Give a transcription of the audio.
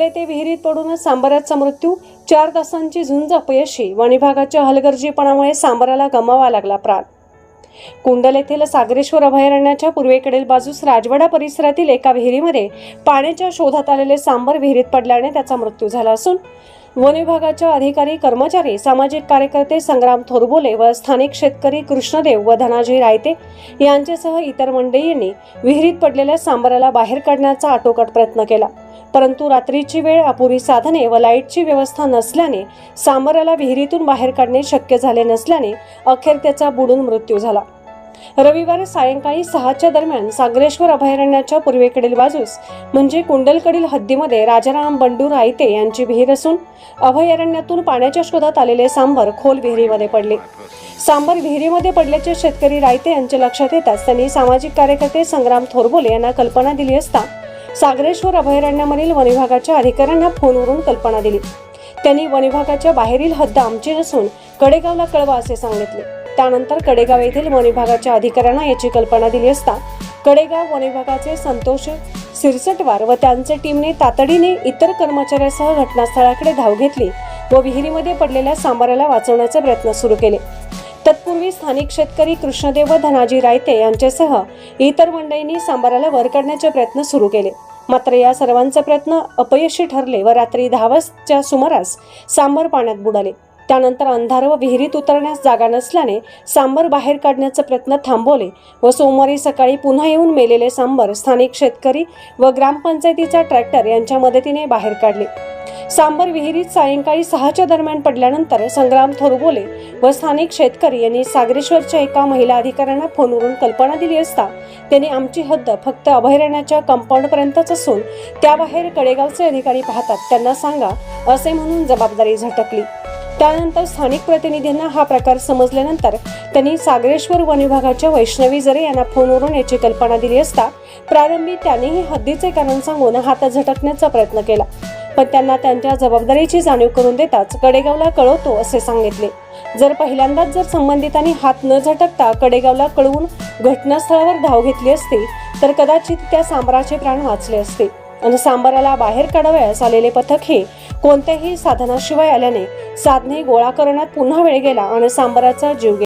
कुंडल ते विहिरीत पडूनच सांबाराचा मृत्यू चार तासांची झुंज अपयशी वन विभागाच्या हलगर्जीपणामुळे सांबाराला गमावा लागला प्राण. कुंडल येथील सागरेश्वर अभयारण्याच्या पूर्वेकडील बाजूस राजवाडा परिसरातील एका विहिरीमध्ये पाण्याच्या शोधात आलेले सांबर विहिरीत पडल्याने त्याचा मृत्यू झाला असून वन विभागाच्या अधिकारी कर्मचारी सामाजिक कार्यकर्ते संग्राम थोरबोले व स्थानिक शेतकरी कृष्णदेव व धनाजी रायते यांच्यासह इतर मंडळींनी विहिरीत पडलेल्या सांबराला बाहेर काढण्याचा आटोकाट प्रयत्न केला. परंतु रात्रीची वेळ अपुरी साधने व लाईटची व्यवस्था नसल्याने सांबराला विहिरीतून बाहेर काढणे शक्य झाले नसल्याने अखेर त्याचा बुडून मृत्यू झाला. रविवारी सायंकाळी सहाच्या दरम्यान सागरेश्वर अभयारण्याच्या पूर्वेकडील बाजूस म्हणजे कुंडलकडील हद्दीमध्ये राजाराम बंडू रायते यांची विहीर असून अभयारण्यातून पाण्याच्या शोधात आलेले सांबर खोल विहिरीमध्ये पडले. सांबर विहिरीमध्ये पडल्याचे शेतकरी रायते यांच्या लक्षात येताच त्यांनी सामाजिक कार्यकर्ते संग्राम थोरबोले यांना कल्पना दिली असता सागरेश्वर अभयारण्यामधील वन विभागाच्या अधिकाऱ्यांना फोनवरून कल्पना दिली. त्यांनी वन विभागाच्या बाहेरील हद्द आमची नसून कडेगावला कळवा असे सांगितले. त्यानंतर कडेगाव येथील वन विभागाच्या अधिकाऱ्यांना याची कल्पना दिली असता कडेगाव वन विभागाचे संतोष सिरसटवार व त्यांचे टीमने तातडीने इतर कर्मचाऱ्यासह घटनास्थळाकडे धाव घेतली व विहिरीमध्ये पडलेल्या सांबाराला वाचवण्याचे प्रयत्न सुरू केले. तत्पूर्वी स्थानिक शेतकरी कृष्णदेव व धनाजी रायते यांच्यासह इतर मंडळींनी सांबाराला वर काढण्याचे प्रयत्न सुरू केले. मात्र या सर्वांचे प्रयत्न अपयशी ठरले व रात्री दहा वाजच्या सुमारास सांबर पाण्यात बुडाले. त्यानंतर अंधार व विहिरीत उतरण्यास जागा नसल्याने सांबर बाहेर काढण्याचे प्रयत्न थांबवले व सोमवारी सकाळी पुन्हा येऊन मेलेले सांबर स्थानिक शेतकरी व ग्रामपंचायतीचा ट्रॅक्टर यांच्या मदतीने बाहेर काढले. सांबर विहिरीत सायंकाळी सहाच्या दरम्यान पडल्यानंतर संग्राम थोरबोले व स्थानिक शेतकरी यांनी सागरेश्वरच्या एका महिला अधिकाऱ्यांना फोनवरून कल्पना दिली असता त्यांनी आमची हद्द फक्त अभयारण्याच्या कंपाऊंडपर्यंतच असून त्याबाहेर कडेगावचे अधिकारी पाहतात. त्यांना सांगा असे म्हणून जबाबदारी झटकली. त्यानंतर स्थानिक प्रतिनिधींना हा प्रकार समजल्यानंतर त्यांनी सागरेश्वर वन विभागाच्या वैष्णवी जरे यांना फोनवरून याची कल्पना दिली असता प्रारंभी त्यांनीही हद्दीचे कारण सांगून हात झटकण्याचा प्रयत्न केला. पण त्यांना त्यांच्या जबाबदारीची जाणीव करून देताच कडेगावला कळवतो असे सांगितले. जर पहिल्यांदाच जर संबंधितांनी हात न झटकता कडेगावला कळवून घटनास्थळावर धाव घेतली असती तर कदाचित त्या सांबराचे प्राण वाचले असते. आणि सांबाराला बाहेर काढावयास आलेले पथक हे कोणत्याही साधनाशिवाय आल्याने साधने गोळा करण्यात पुन्हा वेळ गेला आणि सांबाराचा जीव गेला.